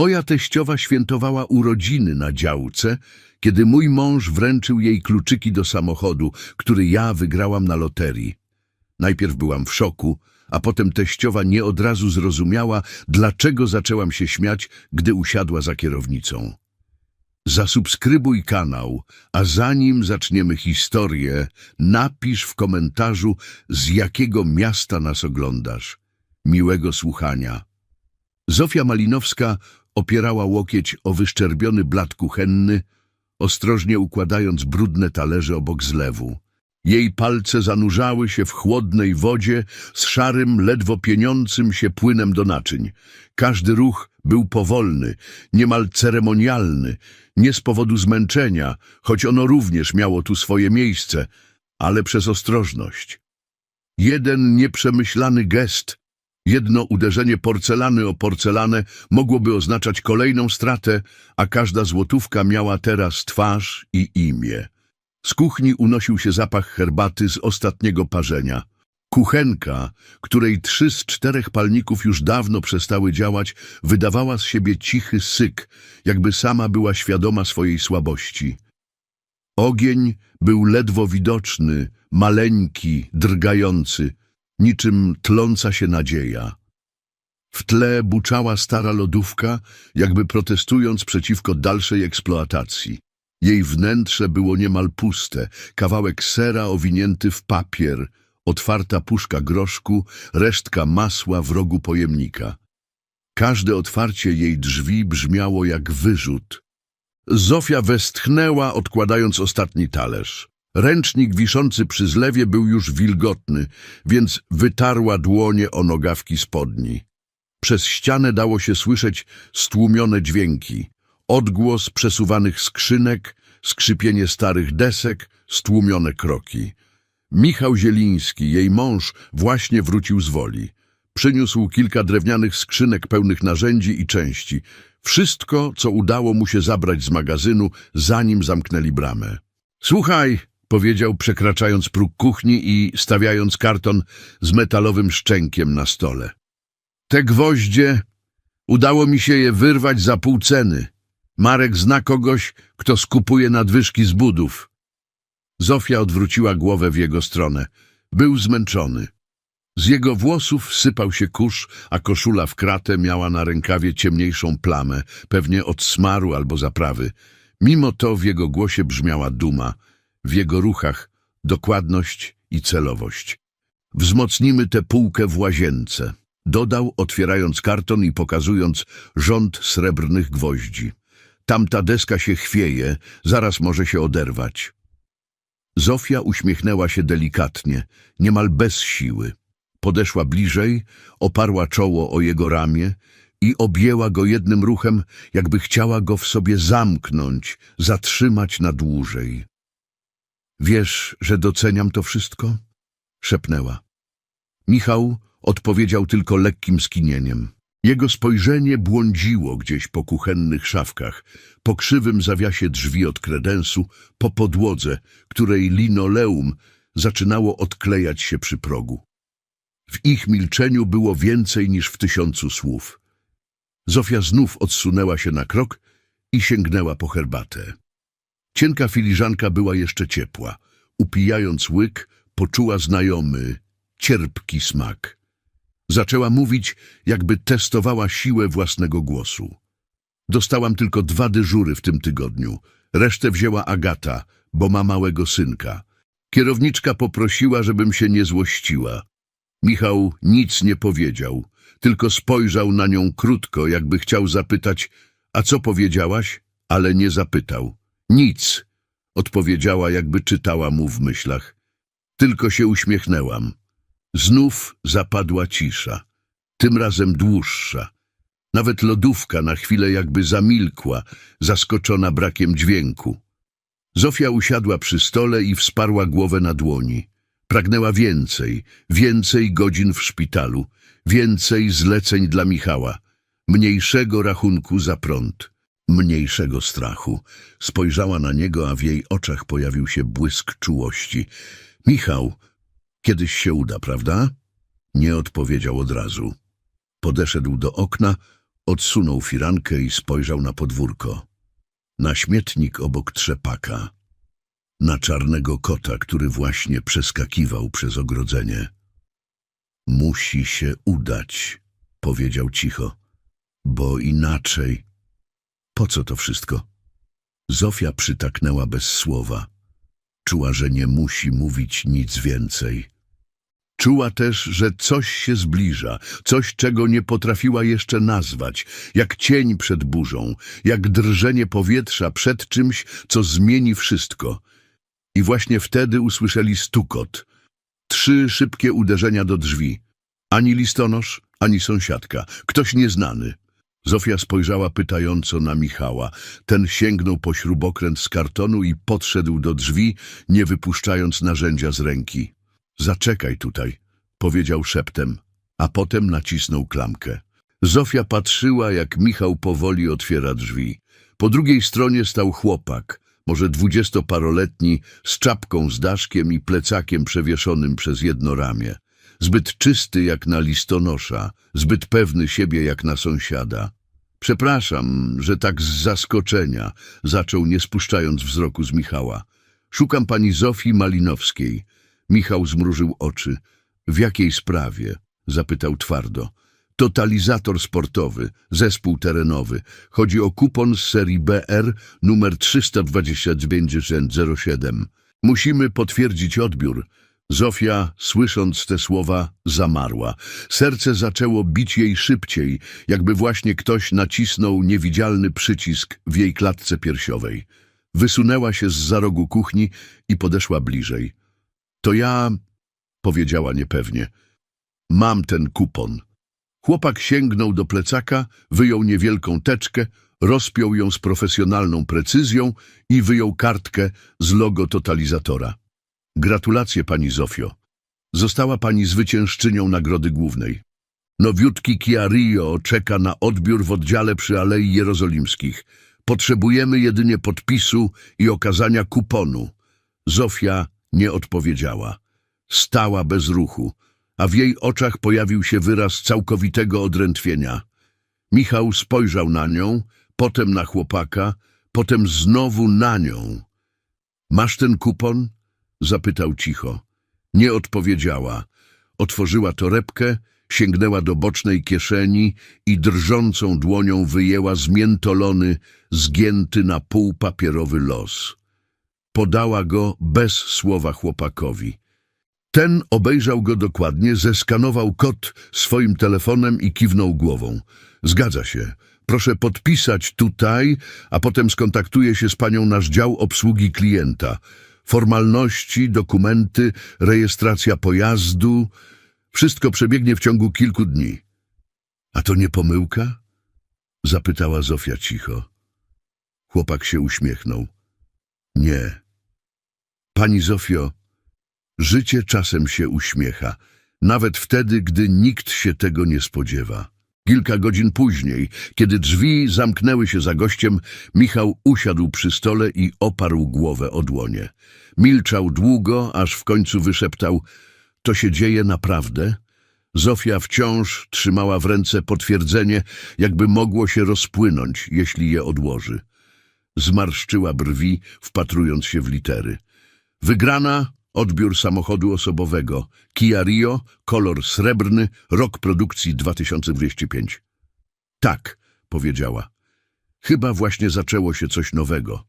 Moja teściowa świętowała urodziny na działce, kiedy mój mąż wręczył jej kluczyki do samochodu, który ja wygrałam na loterii. Najpierw byłam w szoku, a potem teściowa nie od razu zrozumiała, dlaczego zaczęłam się śmiać, gdy usiadła za kierownicą. Zasubskrybuj kanał, a zanim zaczniemy historię, napisz w komentarzu, z jakiego miasta nas oglądasz. Miłego słuchania. Zofia Malinowska opierała łokieć o wyszczerbiony blat kuchenny, ostrożnie układając brudne talerze obok zlewu. Jej palce zanurzały się w chłodnej wodzie z szarym, ledwo pieniącym się płynem do naczyń. Każdy ruch był powolny, niemal ceremonialny, nie z powodu zmęczenia, choć ono również miało tu swoje miejsce, ale przez ostrożność. Jeden nieprzemyślany gest, jedno uderzenie porcelany o porcelanę mogłoby oznaczać kolejną stratę, a każda złotówka miała teraz twarz i imię. Z kuchni unosił się zapach herbaty z ostatniego parzenia. Kuchenka, której trzy z czterech palników już dawno przestały działać, wydawała z siebie cichy syk, jakby sama była świadoma swojej słabości. Ogień był ledwo widoczny, maleńki, drgający, niczym tląca się nadzieja. W tle buczała stara lodówka, jakby protestując przeciwko dalszej eksploatacji. Jej wnętrze było niemal puste, kawałek sera owinięty w papier, otwarta puszka groszku, resztka masła w rogu pojemnika. Każde otwarcie jej drzwi brzmiało jak wyrzut. Zofia westchnęła, odkładając ostatni talerz. Ręcznik wiszący przy zlewie był już wilgotny, więc wytarła dłonie o nogawki spodni. Przez ścianę dało się słyszeć stłumione dźwięki. Odgłos przesuwanych skrzynek, skrzypienie starych desek, stłumione kroki. Michał Zieliński, jej mąż, właśnie wrócił z woli. Przyniósł kilka drewnianych skrzynek pełnych narzędzi i części. Wszystko, co udało mu się zabrać z magazynu, zanim zamknęli bramę. Słuchaj, powiedział, przekraczając próg kuchni i stawiając karton z metalowym szczękiem na stole. Te gwoździe, udało mi się je wyrwać za pół ceny. Marek zna kogoś, kto skupuje nadwyżki z budów. Zofia odwróciła głowę w jego stronę. Był zmęczony. Z jego włosów sypał się kurz, a koszula w kratę miała na rękawie ciemniejszą plamę, pewnie od smaru albo zaprawy. Mimo to w jego głosie brzmiała duma, w jego ruchach dokładność i celowość. Wzmocnimy tę półkę w łazience, dodał, otwierając karton i pokazując rząd srebrnych gwoździ. Tamta deska się chwieje, zaraz może się oderwać. Zofia uśmiechnęła się delikatnie, niemal bez siły. Podeszła bliżej, oparła czoło o jego ramię i objęła go jednym ruchem, jakby chciała go w sobie zamknąć, zatrzymać na dłużej. Wiesz, że doceniam to wszystko? szepnęła. Michał odpowiedział tylko lekkim skinieniem. Jego spojrzenie błądziło gdzieś po kuchennych szafkach, po krzywym zawiasie drzwi od kredensu, po podłodze, której linoleum zaczynało odklejać się przy progu. W ich milczeniu było więcej niż w tysiącu słów. Zofia znów odsunęła się na krok i sięgnęła po herbatę. Cienka filiżanka była jeszcze ciepła. Upijając łyk, poczuła znajomy, cierpki smak. Zaczęła mówić, jakby testowała siłę własnego głosu. Dostałam tylko dwa dyżury w tym tygodniu. Resztę wzięła Agata, bo ma małego synka. Kierowniczka poprosiła, żebym się nie złościła. Michał nic nie powiedział, tylko spojrzał na nią krótko, jakby chciał zapytać, a co powiedziałaś? Ale nie zapytał. Nic, odpowiedziała, jakby czytała mu w myślach. Tylko się uśmiechnęłam. Znów zapadła cisza, tym razem dłuższa. Nawet lodówka na chwilę jakby zamilkła, zaskoczona brakiem dźwięku. Zofia usiadła przy stole i wsparła głowę na dłoni. Pragnęła więcej, więcej godzin w szpitalu, więcej zleceń dla Michała, mniejszego rachunku za prąd, mniejszego strachu. Spojrzała na niego, a w jej oczach pojawił się błysk czułości. Michał, kiedyś się uda, prawda? Nie odpowiedział od razu. Podeszedł do okna, Odsunął firankę i spojrzał na podwórko. Na śmietnik obok trzepaka. Na czarnego kota, który właśnie przeskakiwał przez ogrodzenie. Musi się udać, powiedział cicho, bo inaczej. Po co to wszystko? Zofia przytaknęła bez słowa. Czuła, że nie musi mówić nic więcej. Czuła też, że coś się zbliża, coś, czego nie potrafiła jeszcze nazwać, jak cień przed burzą, jak drżenie powietrza przed czymś, co zmieni wszystko. I właśnie wtedy usłyszeli stukot. Trzy szybkie uderzenia do drzwi. Ani listonosz, ani sąsiadka. Ktoś nieznany. Zofia spojrzała pytająco na Michała. Ten sięgnął po śrubokręt z kartonu i podszedł do drzwi, nie wypuszczając narzędzia z ręki. Zaczekaj tutaj, powiedział szeptem, a potem nacisnął klamkę. Zofia patrzyła, jak Michał powoli otwiera drzwi. Po drugiej stronie stał chłopak, może dwudziestoparoletni, z czapką z daszkiem i plecakiem przewieszonym przez jedno ramię. Zbyt czysty jak na listonosza, zbyt pewny siebie jak na sąsiada. Przepraszam, że tak z zaskoczenia, zaczął nie spuszczając wzroku z Michała. Szukam pani Zofii Malinowskiej. Michał zmrużył oczy. W jakiej sprawie? zapytał twardo. Totalizator sportowy, zespół terenowy. Chodzi o kupon z serii BR numer 32907. Musimy potwierdzić odbiór. Zofia, słysząc te słowa, zamarła. Serce zaczęło bić jej szybciej, jakby właśnie ktoś nacisnął niewidzialny przycisk w jej klatce piersiowej. Wysunęła się z za rogu kuchni i podeszła bliżej. To ja, powiedziała niepewnie, mam ten kupon. Chłopak sięgnął do plecaka, wyjął niewielką teczkę, rozpiął ją z profesjonalną precyzją i wyjął kartkę z logo totalizatora. Gratulacje, pani Zofio. Została pani zwyciężczynią nagrody głównej. Nowiutki Kia Rio czeka na odbiór w oddziale przy Alei Jerozolimskich. Potrzebujemy jedynie podpisu i okazania kuponu. Zofia nie odpowiedziała. Stała bez ruchu, a w jej oczach pojawił się wyraz całkowitego odrętwienia. Michał spojrzał na nią, potem na chłopaka, potem znowu na nią. Masz ten kupon? Zapytał cicho. Nie odpowiedziała. Otworzyła torebkę, sięgnęła do bocznej kieszeni i drżącą dłonią wyjęła zmiętolony, zgięty na pół papierowy los. Podała go bez słowa chłopakowi. Ten obejrzał go dokładnie, zeskanował kod swoim telefonem i kiwnął głową. Zgadza się. Proszę podpisać tutaj, a potem skontaktuję się z panią nasz dział obsługi klienta. Formalności, dokumenty, rejestracja pojazdu. Wszystko przebiegnie w ciągu kilku dni. A to nie pomyłka? Zapytała Zofia cicho. Chłopak się uśmiechnął. Nie. Pani Zofio, życie czasem się uśmiecha, nawet wtedy, gdy nikt się tego nie spodziewa. Kilka godzin później, kiedy drzwi zamknęły się za gościem, Michał usiadł przy stole i oparł głowę o dłonie. Milczał długo, aż w końcu wyszeptał – to się dzieje naprawdę? Zofia wciąż trzymała w ręce potwierdzenie, jakby mogło się rozpłynąć, jeśli je odłoży. Zmarszczyła brwi, wpatrując się w litery. Wygrana odbiór samochodu osobowego. Kia Rio, kolor srebrny, rok produkcji 2205. Tak, powiedziała. Chyba właśnie zaczęło się coś nowego.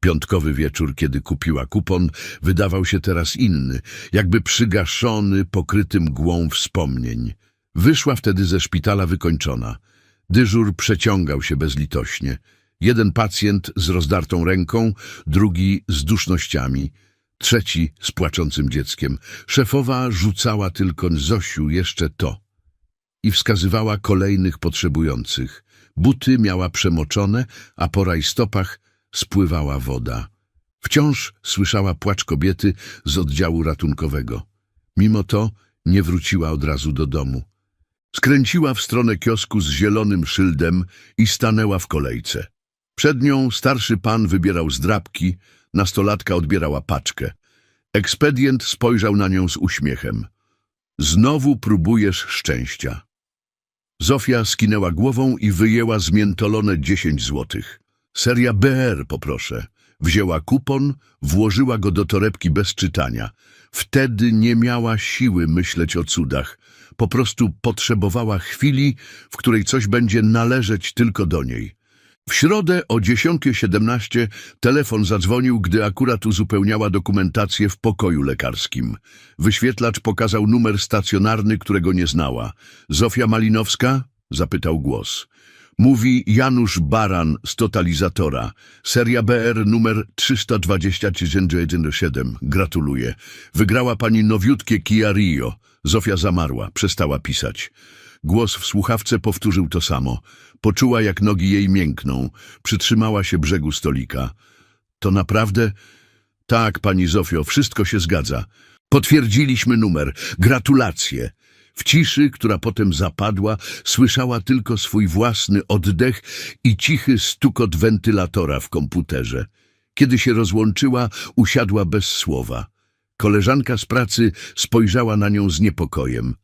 Piątkowy wieczór, kiedy kupiła kupon, wydawał się teraz inny, jakby przygaszony, pokryty mgłą wspomnień. Wyszła wtedy ze szpitala wykończona. Dyżur przeciągał się bezlitośnie. Jeden pacjent z rozdartą ręką, drugi z dusznościami, trzeci z płaczącym dzieckiem. Szefowa rzucała tylko Zosiu jeszcze to i wskazywała kolejnych potrzebujących. Buty miała przemoczone, a po rajstopach spływała woda. Wciąż słyszała płacz kobiety z oddziału ratunkowego. Mimo to nie wróciła od razu do domu. Skręciła w stronę kiosku z zielonym szyldem i stanęła w kolejce. Przed nią starszy pan wybierał zdrabki, nastolatka odbierała paczkę. Ekspedient spojrzał na nią z uśmiechem. Znowu próbujesz szczęścia. Zofia skinęła głową i wyjęła zmiętolone 10 złotych. Seria BR, poproszę. Wzięła kupon, włożyła go do torebki bez czytania. Wtedy nie miała siły myśleć o cudach. Po prostu potrzebowała chwili, w której coś będzie należeć tylko do niej. W środę o 10.17 telefon zadzwonił, gdy akurat uzupełniała dokumentację w pokoju lekarskim. Wyświetlacz pokazał numer stacjonarny, którego nie znała. Zofia Malinowska? zapytał głos. Mówi Janusz Baran z Totalizatora. Seria BR numer 320 Gratuluję. Wygrała pani nowiutkie Kia Rio. Zofia zamarła, przestała pisać. Głos w słuchawce powtórzył to samo. Poczuła, jak nogi jej miękną. Przytrzymała się brzegu stolika. To naprawdę? Tak, pani Zofio, wszystko się zgadza. Potwierdziliśmy numer. Gratulacje. W ciszy, która potem zapadła, słyszała tylko swój własny oddech i cichy stukot wentylatora w komputerze. Kiedy się rozłączyła, usiadła bez słowa. Koleżanka z pracy spojrzała na nią z niepokojem.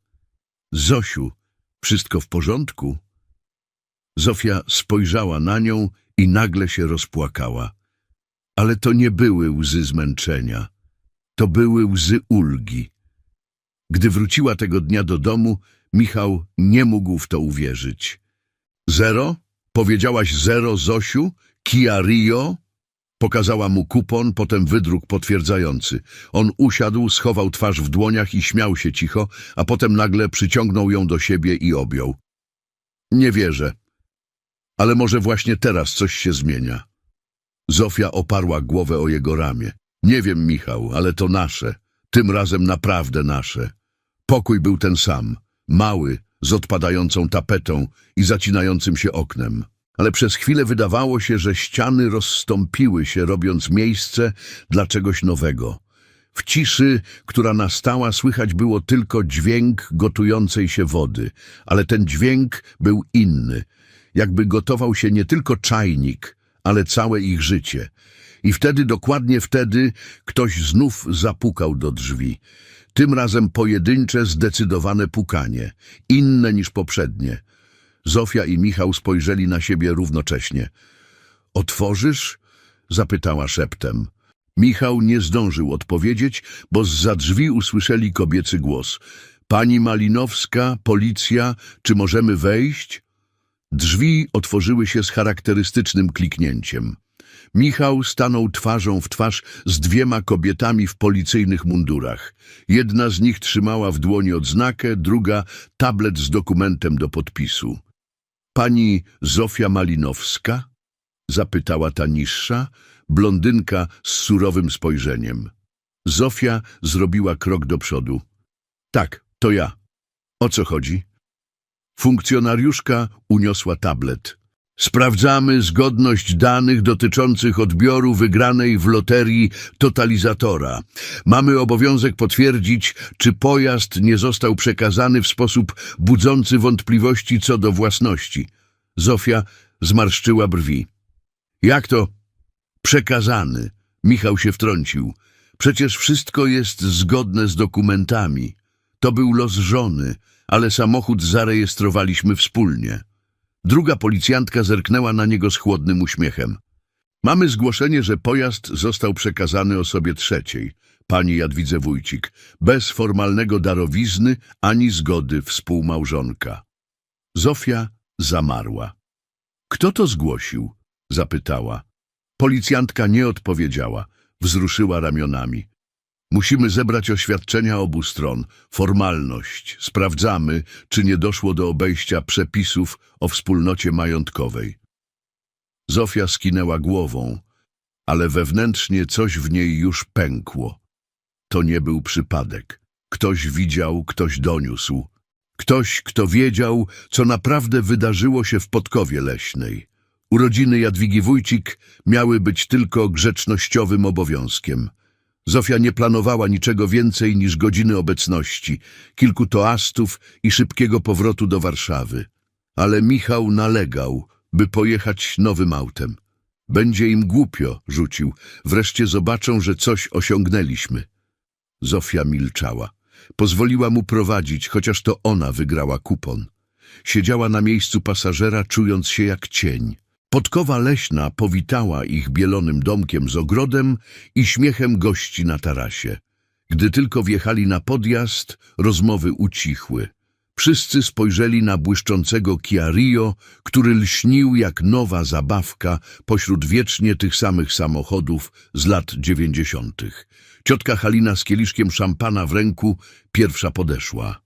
Zosiu, wszystko w porządku? Zofia spojrzała na nią i nagle się rozpłakała. Ale to nie były łzy zmęczenia. To były łzy ulgi. Gdy wróciła tego dnia do domu, Michał nie mógł w to uwierzyć. Zero? Powiedziałaś zero, Zosiu? Kia Rio? Pokazała mu kupon, potem wydruk potwierdzający. On usiadł, schował twarz w dłoniach i śmiał się cicho, a potem nagle przyciągnął ją do siebie i objął. Nie wierzę. Ale może właśnie teraz coś się zmienia. Zofia oparła głowę o jego ramię. Nie wiem, Michał, ale to nasze. Tym razem naprawdę nasze. Pokój był ten sam. Mały, z odpadającą tapetą i zacinającym się oknem. Ale przez chwilę wydawało się, że ściany rozstąpiły się, robiąc miejsce dla czegoś nowego. W ciszy, która nastała, słychać było tylko dźwięk gotującej się wody, ale ten dźwięk był inny. Jakby gotował się nie tylko czajnik, ale całe ich życie. I wtedy, dokładnie wtedy, ktoś znów zapukał do drzwi. Tym razem pojedyncze, zdecydowane pukanie, inne niż poprzednie. Zofia i Michał spojrzeli na siebie równocześnie. Otworzysz? zapytała szeptem. Michał nie zdążył odpowiedzieć, bo zza drzwi usłyszeli kobiecy głos. Pani Malinowska, policja, czy możemy wejść? Drzwi otworzyły się z charakterystycznym kliknięciem. Michał stanął twarzą w twarz z dwiema kobietami w policyjnych mundurach. Jedna z nich trzymała w dłoni odznakę, druga tablet z dokumentem do podpisu. Pani Zofia Malinowska? Zapytała ta niższa, blondynka z surowym spojrzeniem. Zofia zrobiła krok do przodu. Tak, to ja. O co chodzi? Funkcjonariuszka uniosła tablet. Sprawdzamy zgodność danych dotyczących odbioru wygranej w loterii totalizatora. Mamy obowiązek potwierdzić, czy pojazd nie został przekazany w sposób budzący wątpliwości co do własności. Zofia zmarszczyła brwi. Jak to? Przekazany. Michał się wtrącił. Przecież wszystko jest zgodne z dokumentami. To był los żony, ale samochód zarejestrowaliśmy wspólnie. Druga policjantka zerknęła na niego z chłodnym uśmiechem. Mamy zgłoszenie, że pojazd został przekazany osobie trzeciej, pani Jadwidze Wójcik, bez formalnego darowizny ani zgody współmałżonka. Zofia zamarła. Kto to zgłosił? zapytała. Policjantka nie odpowiedziała, wzruszyła ramionami. Musimy zebrać oświadczenia obu stron. Formalność. Sprawdzamy, czy nie doszło do obejścia przepisów o wspólnocie majątkowej. Zofia skinęła głową, ale wewnętrznie coś w niej już pękło. To nie był przypadek. Ktoś widział, ktoś doniósł. Ktoś, kto wiedział, co naprawdę wydarzyło się w Podkowie Leśnej. Urodziny Jadwigi Wójcik miały być tylko grzecznościowym obowiązkiem. Zofia nie planowała niczego więcej niż godziny obecności, kilku toastów i szybkiego powrotu do Warszawy. Ale Michał nalegał, by pojechać nowym autem. Będzie im głupio, rzucił. Wreszcie zobaczą, że coś osiągnęliśmy. Zofia milczała. Pozwoliła mu prowadzić, chociaż to ona wygrała kupon. siedziała na miejscu pasażera, czując się jak cień. Podkowa leśna powitała ich bielonym domkiem z ogrodem i śmiechem gości na tarasie. Gdy tylko wjechali na podjazd, rozmowy ucichły. Wszyscy spojrzeli na błyszczącego Kia Rio, który lśnił jak nowa zabawka pośród wiecznie tych samych samochodów z lat dziewięćdziesiątych. Ciotka Halina z kieliszkiem szampana w ręku pierwsza podeszła.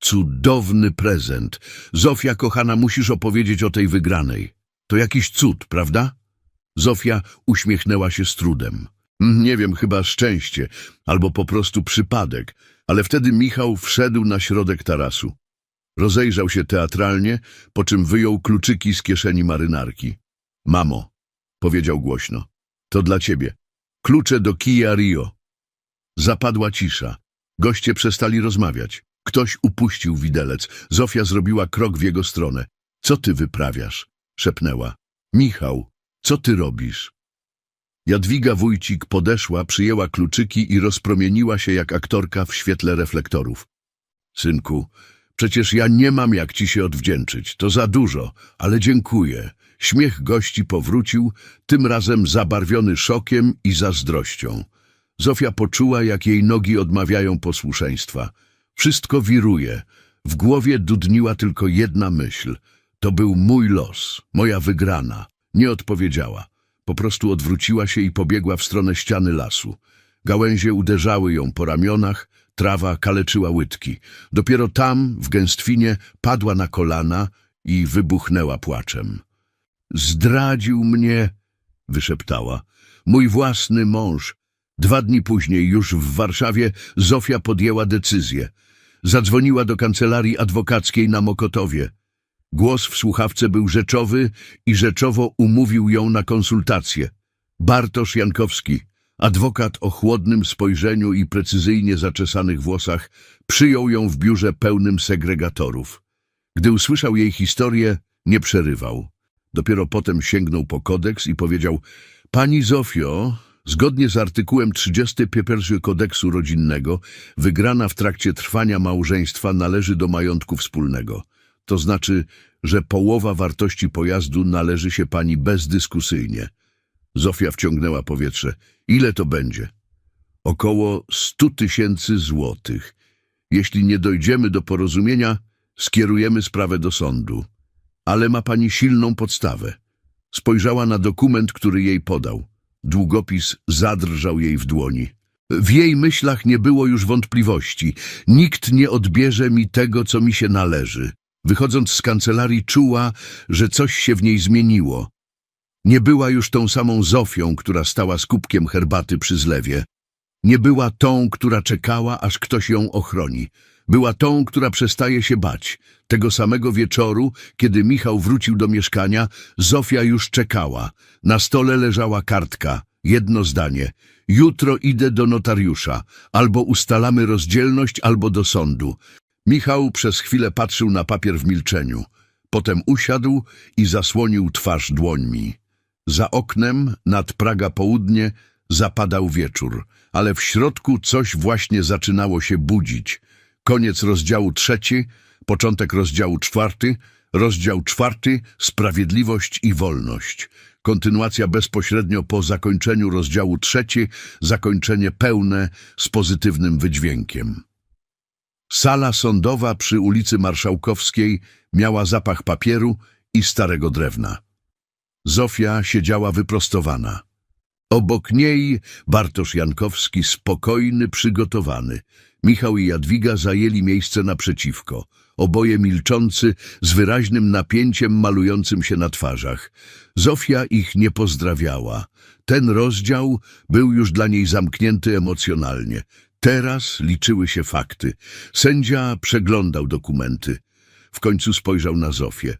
Cudowny prezent. Zofia, kochana, musisz opowiedzieć o tej wygranej. To jakiś cud, prawda? Zofia uśmiechnęła się z trudem. "Mm, Nie wiem, chyba szczęście, albo po prostu przypadek, ale wtedy Michał wszedł na środek tarasu. Rozejrzał się teatralnie, po czym wyjął kluczyki z kieszeni marynarki. Mamo, powiedział głośno, to dla ciebie. Klucze do Kia Rio. Zapadła cisza. Goście przestali rozmawiać. Ktoś upuścił widelec. Zofia zrobiła krok w jego stronę. Co ty wyprawiasz? Szepnęła. Michał, co ty robisz? Jadwiga Wójcik podeszła, przyjęła kluczyki i rozpromieniła się jak aktorka w świetle reflektorów. Synku, przecież ja nie mam jak ci się odwdzięczyć. To za dużo, ale dziękuję. Śmiech gości powrócił, tym razem zabarwiony szokiem i zazdrością. Zofia poczuła, jak jej nogi odmawiają posłuszeństwa. Wszystko wiruje. W głowie dudniła tylko jedna myśl. To był mój los, moja wygrana. Nie odpowiedziała. Po prostu odwróciła się i pobiegła w stronę ściany lasu. Gałęzie uderzały ją po ramionach, trawa kaleczyła łydki. Dopiero tam, w gęstwinie, padła na kolana i wybuchnęła płaczem. Zdradził mnie, wyszeptała. Mój własny mąż. Dwa dni później, już w Warszawie, Zofia podjęła decyzję. Zadzwoniła do kancelarii adwokackiej na Mokotowie. Głos w słuchawce był rzeczowy i rzeczowo umówił ją na konsultację. Bartosz Jankowski, adwokat o chłodnym spojrzeniu i precyzyjnie zaczesanych włosach, przyjął ją w biurze pełnym segregatorów. Gdy usłyszał jej historię, nie przerywał. Dopiero potem sięgnął po kodeks i powiedział Pani Zofio, zgodnie z artykułem 31 kodeksu rodzinnego, wygrana w trakcie trwania małżeństwa należy do majątku wspólnego. To znaczy, że połowa wartości pojazdu należy się pani bezdyskusyjnie. Zofia wciągnęła powietrze. Ile to będzie? Około stu tysięcy złotych. Jeśli nie dojdziemy do porozumienia, skierujemy sprawę do sądu. Ale ma pani silną podstawę. Spojrzała na dokument, który jej podał. Długopis zadrżał jej w dłoni. W jej myślach nie było już wątpliwości. Nikt nie odbierze mi tego, co mi się należy. Wychodząc z kancelarii czuła, że coś się w niej zmieniło. Nie była już tą samą Zofią, która stała z kubkiem herbaty przy zlewie. Nie była tą, która czekała, aż ktoś ją ochroni. Była tą, która przestaje się bać. Tego samego wieczoru, kiedy Michał wrócił do mieszkania, Zofia już czekała. Na stole leżała kartka. Jedno zdanie. Jutro idę do notariusza. Albo ustalamy rozdzielność, albo do sądu. Michał przez chwilę patrzył na papier w milczeniu. Potem usiadł i zasłonił twarz dłońmi. Za oknem, nad Praga południe, zapadał wieczór, ale w środku coś właśnie zaczynało się budzić. Koniec rozdziału trzeci, początek rozdziału czwarty, rozdział czwarty, sprawiedliwość i wolność. Kontynuacja bezpośrednio po zakończeniu rozdziału trzeci, zakończenie pełne z pozytywnym wydźwiękiem. Sala sądowa przy ulicy Marszałkowskiej miała zapach papieru i starego drewna. Zofia siedziała wyprostowana. Obok niej Bartosz Jankowski, spokojny, przygotowany. Michał i Jadwiga zajęli miejsce naprzeciwko, oboje milczący, z wyraźnym napięciem malującym się na twarzach. Zofia ich nie pozdrawiała. Ten rozdział był już dla niej zamknięty emocjonalnie. Teraz liczyły się fakty. Sędzia przeglądał dokumenty. W końcu spojrzał na Zofię.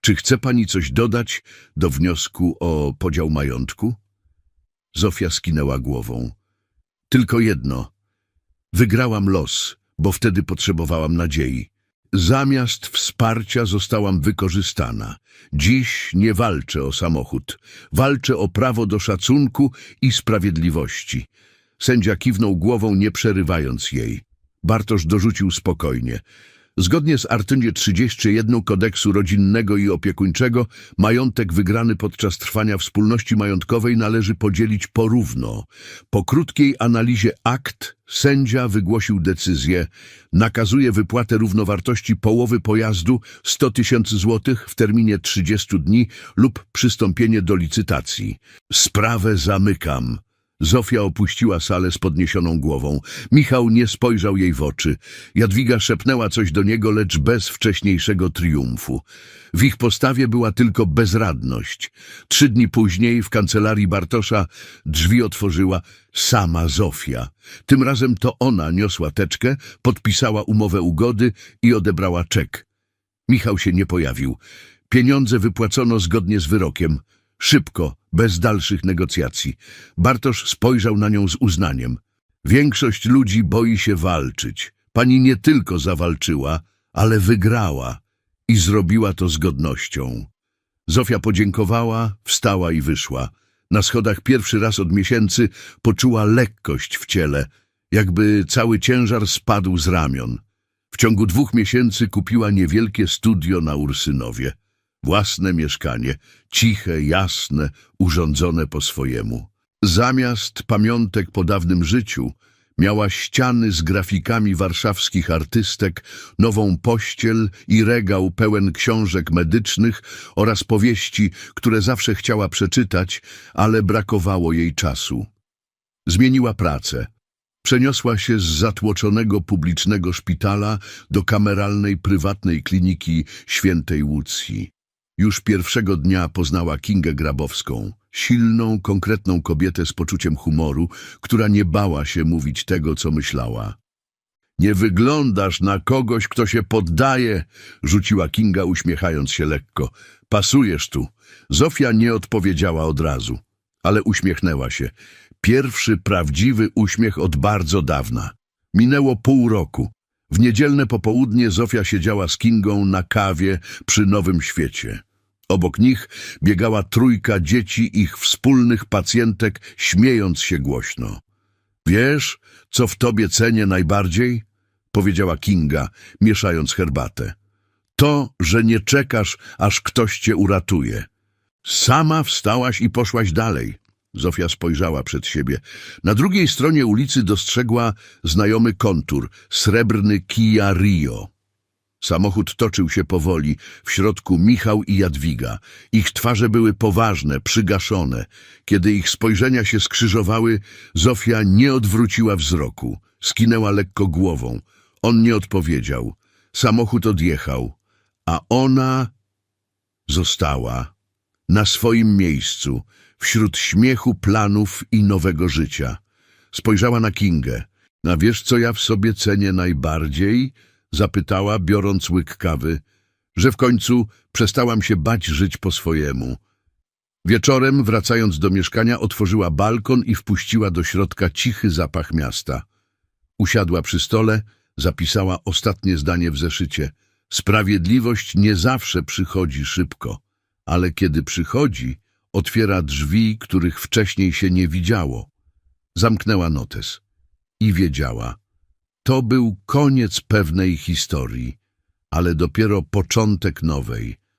Czy chce pani coś dodać do wniosku o podział majątku? Zofia skinęła głową. Tylko jedno. Wygrałam los, bo wtedy potrzebowałam nadziei. Zamiast wsparcia zostałam wykorzystana. Dziś nie walczę o samochód. Walczę o prawo do szacunku i sprawiedliwości. Sędzia kiwnął głową, nie przerywając jej. Bartosz dorzucił spokojnie. Zgodnie z artykułem 31 kodeksu rodzinnego i opiekuńczego, majątek wygrany podczas trwania wspólności majątkowej należy podzielić porówno. Po krótkiej analizie akt sędzia wygłosił decyzję, nakazuje wypłatę równowartości połowy pojazdu 100 tysięcy złotych w terminie 30 dni lub przystąpienie do licytacji. Sprawę zamykam. Zofia opuściła salę z podniesioną głową. Michał nie spojrzał jej w oczy. Jadwiga szepnęła coś do niego, lecz bez wcześniejszego triumfu. W ich postawie była tylko bezradność. Trzy dni później w kancelarii Bartosza drzwi otworzyła sama Zofia. Tym razem to ona niosła teczkę, podpisała umowę ugody i odebrała czek. Michał się nie pojawił. Pieniądze wypłacono zgodnie z wyrokiem. Szybko, bez dalszych negocjacji. Bartosz spojrzał na nią z uznaniem. Większość ludzi boi się walczyć. Pani nie tylko zawalczyła, ale wygrała i zrobiła to z godnością. Zofia podziękowała, wstała i wyszła. Na schodach pierwszy raz od miesięcy poczuła lekkość w ciele, jakby cały ciężar spadł z ramion. W ciągu dwóch miesięcy kupiła niewielkie studio na Ursynowie. Własne mieszkanie, ciche, jasne, urządzone po swojemu. Zamiast pamiątek po dawnym życiu, miała ściany z grafikami warszawskich artystek, nową pościel i regał pełen książek medycznych oraz powieści, które zawsze chciała przeczytać, ale brakowało jej czasu. Zmieniła pracę. Przeniosła się z zatłoczonego publicznego szpitala do kameralnej prywatnej kliniki świętej Łucji. Już pierwszego dnia poznała Kingę Grabowską, silną, konkretną kobietę z poczuciem humoru, która nie bała się mówić tego, co myślała. Nie wyglądasz na kogoś, kto się poddaje, rzuciła Kinga, uśmiechając się lekko. Pasujesz tu. Zofia nie odpowiedziała od razu, ale uśmiechnęła się. Pierwszy prawdziwy uśmiech od bardzo dawna. Minęło pół roku. W niedzielne popołudnie Zofia siedziała z Kingą na kawie przy Nowym Świecie. Obok nich biegała trójka dzieci ich wspólnych pacjentek, śmiejąc się głośno. Wiesz, co w tobie cenię najbardziej? Powiedziała Kinga, mieszając herbatę. To, że nie czekasz, aż ktoś cię uratuje. Sama wstałaś i poszłaś dalej. Zofia spojrzała przed siebie. Na drugiej stronie ulicy dostrzegła znajomy kontur, srebrny Kia Rio. Samochód toczył się powoli, w środku Michał i Jadwiga. Ich twarze były poważne, przygaszone. Kiedy ich spojrzenia się skrzyżowały, Zofia nie odwróciła wzroku. Skinęła lekko głową. On nie odpowiedział. Samochód odjechał, a ona została na swoim miejscu, wśród śmiechu, planów i nowego życia. Spojrzała na Kingę. A wiesz, co ja w sobie cenię najbardziej? Zapytała, biorąc łyk kawy. Że w końcu przestałam się bać żyć po swojemu. Wieczorem, wracając do mieszkania, otworzyła balkon i wpuściła do środka cichy zapach miasta. Usiadła przy stole, zapisała ostatnie zdanie w zeszycie. Sprawiedliwość nie zawsze przychodzi szybko, ale kiedy przychodzi, otwiera drzwi, których wcześniej się nie widziało. Zamknęła notes i wiedziała. To był koniec pewnej historii, ale dopiero początek nowej.